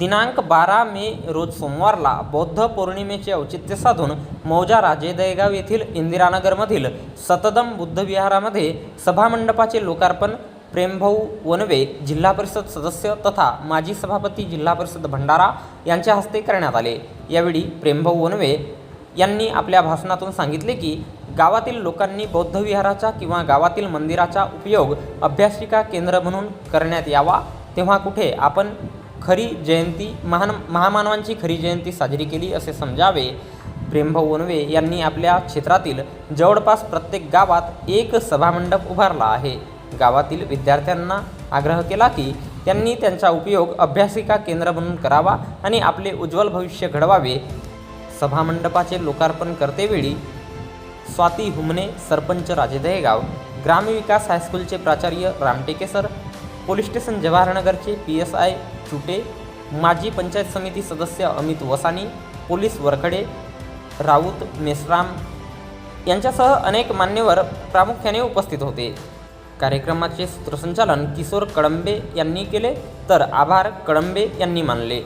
दिनांक बारा मे रोज सोमवारला बौद्ध पौर्णिमेचे औचित्य साधून मौजा राजे दयगाव येथील इंदिरानगरमधील सतदम बुद्धविहारामध्ये सभामंडपाचे लोकार्पण प्रेमभाऊ वनवे जिल्हा परिषद सदस्य तथा माजी सभापती जिल्हा परिषद भंडारा यांच्या हस्ते करण्यात आले. यावेळी प्रेमभाऊ वनवे यांनी आपल्या भाषणातून सांगितले की गावातील लोकांनी बौद्धविहाराचा किंवा गावातील मंदिराचा उपयोग अभ्यासिका केंद्र म्हणून करण्यात यावा. तेव्हा कुठे आपण खरी जयंती महान महामानवांची खरी जयंती साजरी केली असे समजावे. प्रेमभाऊ वनवे यांनी आपल्या क्षेत्रातील जवळपास प्रत्येक गावात एक सभामंडप उभारला आहे. गावातील विद्यार्थ्यांना आग्रह केला की त्यांनी त्यांचा उपयोग अभ्यासिका केंद्र म्हणून करावा आणि आपले उज्ज्वल भविष्य घडवावे. सभामंडपाचे लोकार्पण करतेवेळी स्वाती हुमने सरपंच राजे दहेगाव ग्रामविकास हायस्कूलचे प्राचार्य रामटेके सर पोलीस स्टेशन जवाहरनगरचे पी एस आय चुटे माजी पंचायत समिती सदस्य अमित वसानी पोलीस वरखडे राऊत मेसराम यांच्यासह अनेक मान्यवर प्रामुख्याने उपस्थित होते. कार्यक्रमाचे सूत्रसंचालन किशोर कळंबे यांनी केले तर आभार कळंबे यांनी मानले.